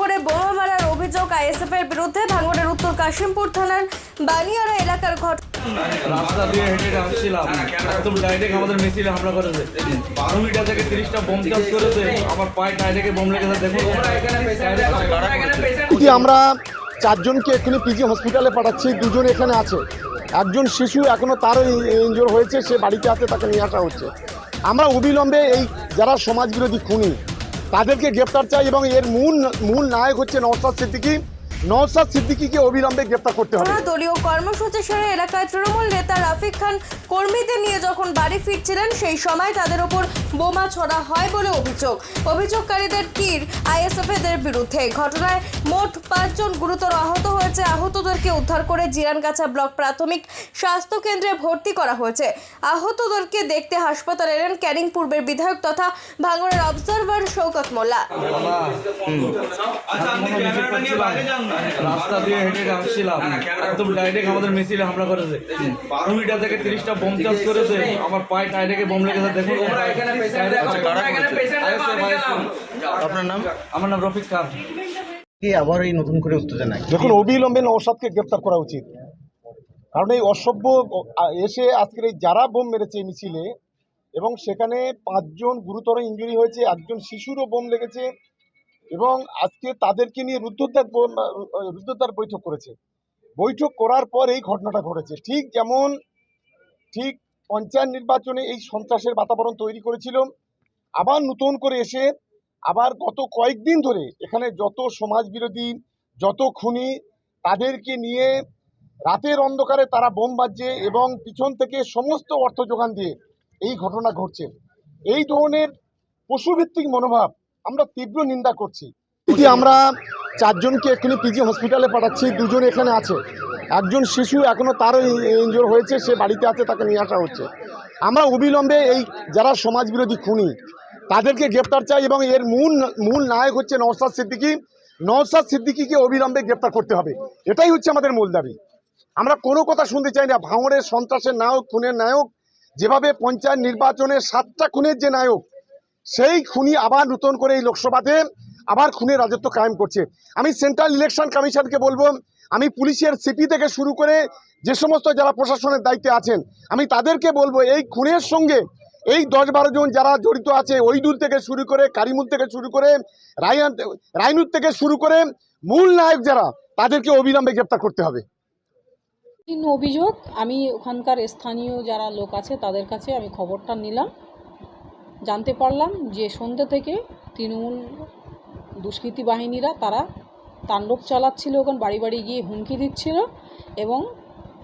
করে বোমা মারার অভিযোগ আইএসএফ এর বিরুদ্ধে ভাঙড়ের উত্তর কাশিমপুর থানার বানিয়ারা এলাকার ঘটনা রাস্তা দিয়ে হেঁটে আসছিলাম একদম ডাইরেক্ট আমাদের মিছিলে হামলা করেছে। বারো মিটার থেকে তিরিশটা বোম চাষ করেছে। আমার পায়ে ডাইরেক্ট বোম লেগেছে। দেখুন আমরা চারজনকে এক্ষুনি পিজি হসপিটালে পাঠাচ্ছি? দুজন এখানে আছে। একজন শিশু এখনও তারও ইঞ্জোর হয়েছে। সে বাড়িতে আছে তাকে নিয়ে আসা হচ্ছে। আমরা অবিলম্বে এই যারা সমাজবিরোধী খুনি তাদেরকে গ্রেপ্তার চাই এবং এর মূল মূল নায়ক হচ্ছে নওসাদ সিদ্দিকী। নওসাদ সিদ্দিকীকে অবিলম্বে গ্রেপ্তার করতে হবে। দলীয় কর্মসূচি সেরে এলাকায় তৃণমূল নেতা রাফিক খান কর্মীদের নিয়ে যখন বাড়ি ফিরছিলেন সেই সময় তাদের উপর বোমা ছোড়া হয় বলে অভিযোগ। অভিযোগকারীদের তীর আইএসএফ এদের বিরুদ্ধে। ঘটনায় মোট পাঁচজন গুরুতর আহত হয়েছে। আহতদেরকে উদ্ধার করে জিরানগাছা ব্লক প্রাথমিক স্বাস্থ্য কেন্দ্রে ভর্তি করা হয়েছে। আহতদেরকে দেখতে হাসপাতালে এলেন ক্যানিং পূর্বের বিধায়ক তথা ভাঙড়ের অবজারভার শৌকত মোল্লা। রাস্তা দিয়ে হেঁটে হেঁটে আসছিলাম একদম ডাইরেক্ট আমাদের মিছিলে হামলা করেছে। বারো মিটার থেকে তিরিশটা বোম চাষ করেছে। আমার পায়ে ডাইরেক্ট বোম লেগেছে দেখুন। আপনার নাম? আমার নাম রফিক খান। আবার এই নতুন করে উত্তেজনা দেখুন অবিলম্বে নওসাদকে গ্রেপ্তার করা উচিত। কারণ এই অসভ্য এসে আজকের এই যারা বোম মেরেছে এই মিছিলে এবং সেখানে পাঁচজন গুরুতর ইঞ্জুরি হয়েছে একজন শিশুরও বোম লেগেছে এবং আজকে তাদেরকে নিয়ে রুদ্ধদ্বার রুদ্ধদ্বার বৈঠক করেছে। বৈঠক করার পর এই ঘটনাটা ঘটেছে। ঠিক যেমন, ঠিক পঞ্চায়েত নির্বাচনে এই সন্ত্রাসের বাতাবরণ তৈরি করেছিল। আবার নতুন করে এসে আবার গত কয়েকদিন ধরে এখানে যত সমাজ বিরোধী যত খুনি, তাদেরকে নিয়ে রাতের অন্ধকারে তারা বোম বাজছে এবং পিছন থেকে সমস্ত অর্থ যোগান দিয়ে এই ঘটনা ঘটছে। এই ধরনের পশুভিত্তিক মনোভাব আমরা তীব্র নিন্দা করছি। কি আমরা চারজনকে এক্ষুনি পিজি হসপিটালে পাঠাচ্ছি দুজন এখানে আছে। একজন শিশু এখনও তারও ইনজোর হয়েছে সে বাড়িতে আছে তাকে নিয়ে আসা হচ্ছে। আমরা অবিলম্বে এই যারা সমাজবিরোধী খুনি তাদেরকে গ্রেপ্তার চাই এবং এর মূল মূল নায়ক হচ্ছে নওসাদ সিদ্দিকী। নওসাদ সিদ্দিকীকে অবিলম্বে গ্রেপ্তার করতে হবে। এটাই হচ্ছে আমাদের মূল দাবি। আমরা কোনো কথা শুনতে চাই না। ভাঙড়ের সন্ত্রাসের নায়ক খুনের নায়ক যেভাবে পঞ্চায়েত নির্বাচনে সাতটা খুনের যে নায়ক সেই খুনি আবার নতুন করে এই লোকসভাতে আবার খুনের রাজত্ব কায়েম করছে। আমি সেন্ট্রাল ইলেকশন কমিশনকে বলব, আমি পুলিশের সিপি থেকে শুরু করে যে সমস্ত যারা প্রশাসনের দায়িত্বে আছেন, আমি তাদেরকে বলব, এই খুনের সঙ্গে এই দশ বারো জন যারা জড়িত আছে, ওইদুল থেকে শুরু করে, কারিমুল থেকে শুরু করে রায়ান রাইনুর থেকে শুরু করে, মূল নায়ক যারা, তাদেরকে অবিলম্বে গ্রেপ্তার করতে হবে। অভিযোগ, আমি ওখানকার স্থানীয় যারা লোক আছে, তাদের কাছে আমি খবরটা নিলাম। জানতে পারলাম যে সন্ধ্যে থেকে তৃণমূল দুষ্কৃতী বাহিনীরা তারা তাণ্ডব চালাচ্ছিল, ওখানে বাড়ি বাড়ি গিয়ে হুমকি দিচ্ছিল এবং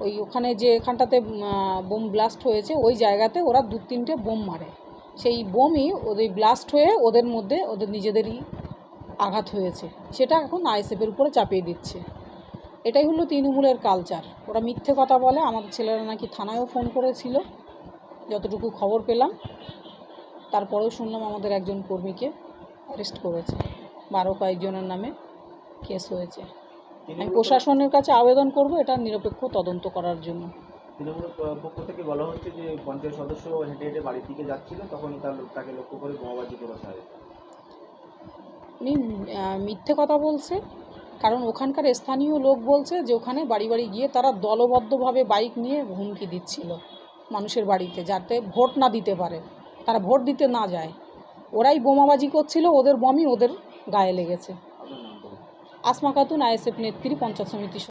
ওই ওখানে যে এখানটাতে বোম ব্লাস্ট হয়েছে, ওই জায়গাতে ওরা দু তিনটে বোম মারে। সেই বোমই ওদের ব্লাস্ট হয়ে ওদের মধ্যে ওদের নিজেদেরই আঘাত হয়েছে। সেটা এখন আইএসএফের উপরে চাপিয়ে দিচ্ছে। এটাই হলো তৃণমূলের কালচার ওরা মিথ্যে কথা বলে আমাদের ছেলেরা নাকি থানায়ও ফোন করেছিল, যতটুকু খবর পেলাম। তারপরেও শুনলাম আমাদের একজন কর্মীকে অ্যারেস্ট করেছে। বারো কয়েকজনের নামে কেস হয়েছে। আমি প্রশাসনের কাছে আবেদন করব এটা নিরপেক্ষ তদন্ত করার জন্য। তৃণমূলের পক্ষ থেকে বলা হচ্ছে যে পঞ্চায়েত সদস্য হেঁটে হেঁটে বাড়ির দিকে যাচ্ছিল তখনই তার তাকে লক্ষ্য করে বোমাবাজি হয় উনি মিথ্যে কথা বলছে কারণ ওখানকার স্থানীয় লোক বলছে যে ওখানে বাড়ি বাড়ি গিয়ে তারা দলবদ্ধভাবে বাইক নিয়ে হুমকি দিচ্ছিল মানুষের বাড়িতে যাতে ভোট না দিতে পারে। তারা ভোট দিতে না যায়। ওরাই বোমাবাজি করছিল ওদের বমই ওদের গায়ে লেগেছে। আসমা খাতুন আইএসএফ নেত্রী পঞ্চায়েত সমিতি